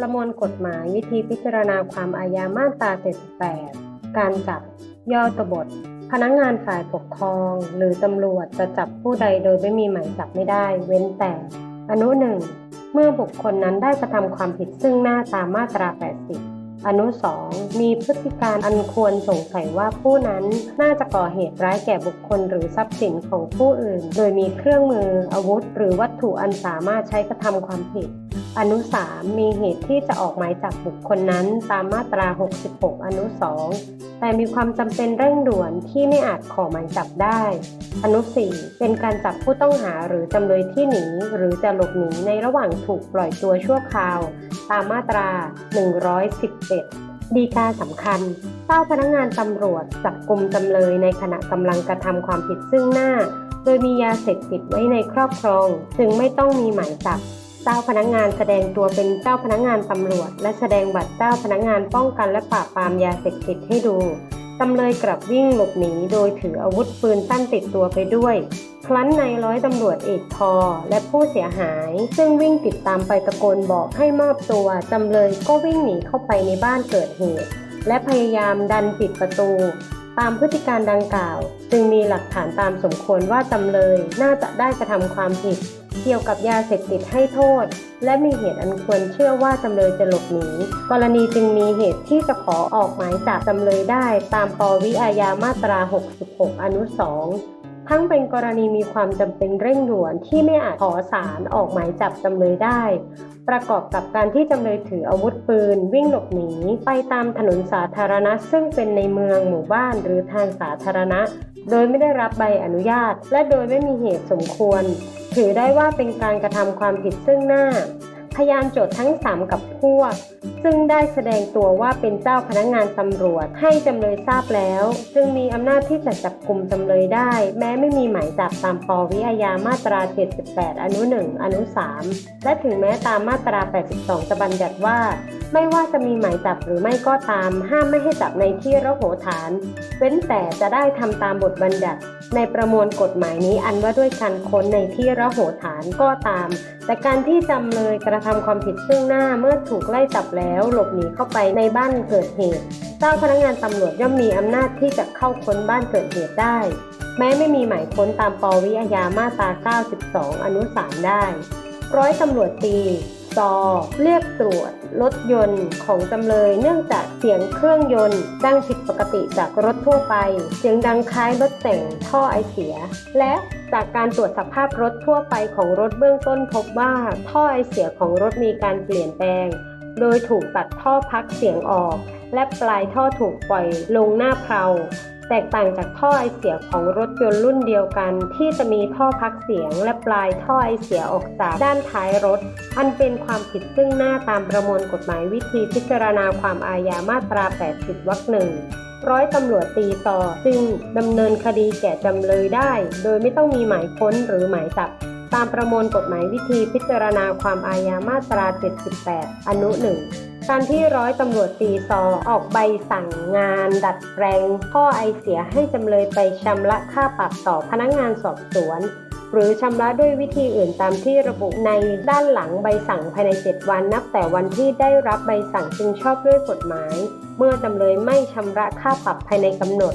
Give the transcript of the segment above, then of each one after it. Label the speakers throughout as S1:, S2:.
S1: ประมวลกฎหมายวิธีพิจารณาความอาญามาตรา 78 การจับ ย่อตบท พนักงานฝ่ายปกครอง หรือตำรวจจะจับผู้ใดโดยไม่มีหมายจับไม่ได้ เว้นแต่ อนุหนึ่งเมื่อบุคคลนั้นได้กระทำความผิดซึ่งหน้าตามมาตรา 80 อนุ 2 มีพฤติการอันควรสงสัยว่าผู้นั้นน่าจะก่อเหตุร้ายแก่บุคคลหรือทรัพย์สินของผู้อื่น โดยมีเครื่องมืออาวุธ หรือวัตถุอันสามารถใช้กระทำความผิด อนุ 3 มีเหตุที่จะออกหมายจับบุคคลนั้นตามมาตรา 66 อนุ 2 แต่มีความจำเป็นเร่งด่วนที่ไม่อาจขอหมายจับได้ อนุ 4 เป็นการจับผู้ต้องหาหรือจำเลยที่หนีหรือจะหลบหนีในระหว่างถูกปล่อยตัวชั่วคราว ตามมาตรา 117ดีกาสำคัญ เจ้าพนักงานตำรวจจับกลุ่มจำเลยในขณะกำลังกระทำความผิดซึ่งหน้า โดยมียาเสพติดไว้ในครอบครอง จึงไม่ต้องมีหมายจับ เจ้าพนักงานแสดงตัวเป็นเจ้าพนักงานตำรวจ และแสดงบัตรเจ้าพนักงานป้องกันและปราบปรามยาเสพติดให้ดูจำเลยกลับวิ่งหลบหนีโดยถืออาวุธปืนสั้นติดตัวไปด้วย ครั้นในายร้อยตำรวจเอกทอและผู้เสียหาย ซึ่งวิ่งติดตามไปตะโกนบอกให้มอบตัว จำเลยก็วิ่งหนีเข้าไปในบ้านเกิดเหตุ และพยายามดันปิดประตู ตามพฤติการดังกล่าว จึงมีหลักฐานตามสมควรว่าจำเลยน่าจะได้กระทำความผิด เกี่ยวกับยาเสพติดให้โทษ และมีเหตุอันควรเชื่อว่าจำเลยจะหลบหนีกรณีจึงมีเหตุที่จะขอออกหมายจับจำเลยได้ตามปวิอาญามาตรา 66 อนุ 2ทั้งเป็นกรณีมีความจำเป็นเร่งด่วนที่ไม่อาจขอสารออกหมายจับจำเลยได้ ประกอบกับการที่จำเลยถืออาวุธปืน วิ่งหลบหนีไปตามถนนสาธารณะ ซึ่งเป็นในเมืองหมู่บ้านหรือทางสาธารณะ โดยไม่ได้รับใบอนุญาต และโดยไม่มีเหตุสมควร ถือได้ว่าเป็นการกระทำความผิดซึ่งหน้า พยานโจทย์ทั้ง 3 กับพวก ซึ่งได้แสดงตัวว่าเป็นเจ้าพนักงานตำรวจให้จำเลยทราบแล้ว จึงมีอำนาจที่จะจับกลุ่มจำเลยได้ แม้ไม่มีหมายจับตามปวิอาญามาตรา 78 อนุ 1 อนุ 3 และถึงแม้ตามมาตรา 82 จะบัญญัติว่า ไม่ว่าจะมีหมายจับหรือไม่ก็ตาม ห้ามไม่ให้จับในที่ระโหฐาน เว้นแต่จะได้ทำตามบทบัญญัติ ในประมวลกฎหมายนี้อันว่าด้วยการค้นในที่ระโหฐานก็ตาม แต่การที่จำเลยกระทำความผิดซึ่งหน้าเมื่อถูกไล่จับแล้วหลบหนีเข้าไปในบ้านเกิดเหตุ เจ้าพนักงานตำรวจย่อมมีอำนาจที่จะเข้าค้นบ้านเกิดเหตุได้ แม้ไม่มีหมายค้นตามปวิอาญามาตรา92 อนุ3ได้ร้อยตำรวจตี ซอ เรียกตรวจรถยนต์ของจำเลย เนื่องจากเสียงเครื่องยนต์ดังผิดปกติจากรถทั่วไป เสียงดังคล้ายรถแต่งท่อไอเสีย และจากการตรวจสภาพรถทั่วไปของรถเบื้องต้นพบว่าท่อไอเสียของรถมีการเปลี่ยนแปลง โดยถูกตัดท่อพักเสียงออก และปลายท่อถูกปล่อยลงหน้าเพลา แตกต่างจากท่อไอเสียของรถยนต์รุ่นเดียวกัน ที่จะมีท่อพักเสียงและปลายท่อไอเสียออกจากด้านท้ายรถ อันเป็นความผิดซึ่งหน้าตามประมวลกฎหมายวิธีพิจารณาความอาญามาตรา 80 วรรคหนึ่งร้อยตำรวจตีต่อจึงดำเนินคดีแก่จำเลยได้ โดยไม่ต้องมีหมายค้นหรือหมายจับ ตามประมวลกฎหมายวิธีพิจารณาความอาญามาตรา 78 อนุหนึ่งการที่ร้อยตำรวจตีซอออกใบสั่งงาน ดัดแปลงท่อไอเสียให้จำเลยไปชำระค่าปรับต่อพนักงานสอบสวน หรือชำระด้วยวิธีอื่นตามที่ระบุในด้านหลังใบสั่งภายใน 7 วันนับแต่วันที่ได้รับใบสั่งจึงชอบด้วยกฎหมาย เมื่อจำเลยไม่ชำระค่าปรับภายในกำหนด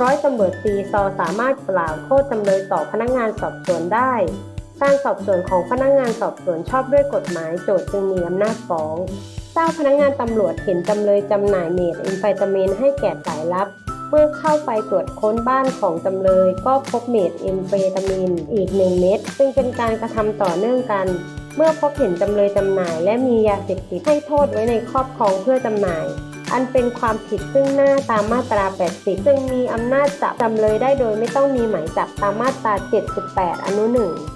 S1: ร้อยตำรวจตีซอสามารถกล่าวโทษจำเลยต่อพนักงานสอบสวนได้ การสอบสวนของพนักงานสอบสวนชอบด้วยกฎหมายโจทย์จึงมีอำนาจฟ้องเจ้าพนักงานตำรวจเห็นจำเลยจำหน่ายเมทแอมเฟตามีนให้แก่สายลับ เมื่อเข้าไปตรวจค้นบ้านของจำเลย ก็พบเมทแอมเฟตามีนอีกหนึ่งเม็ดซึ่งเป็นการกระทำต่อเนื่องกัน เมื่อพบเห็นจำเลยจำหน่าย และมียาเสพติดให้โทษไว้ในครอบครองเพื่อจำหน่าย อันเป็นความผิดซึ่งหน้าตามมาตรา 80 ซึ่งมีอำนาจจับจำเลยได้โดยไม่ต้องมีหมายจับตามมาตรา 78 อนุ 1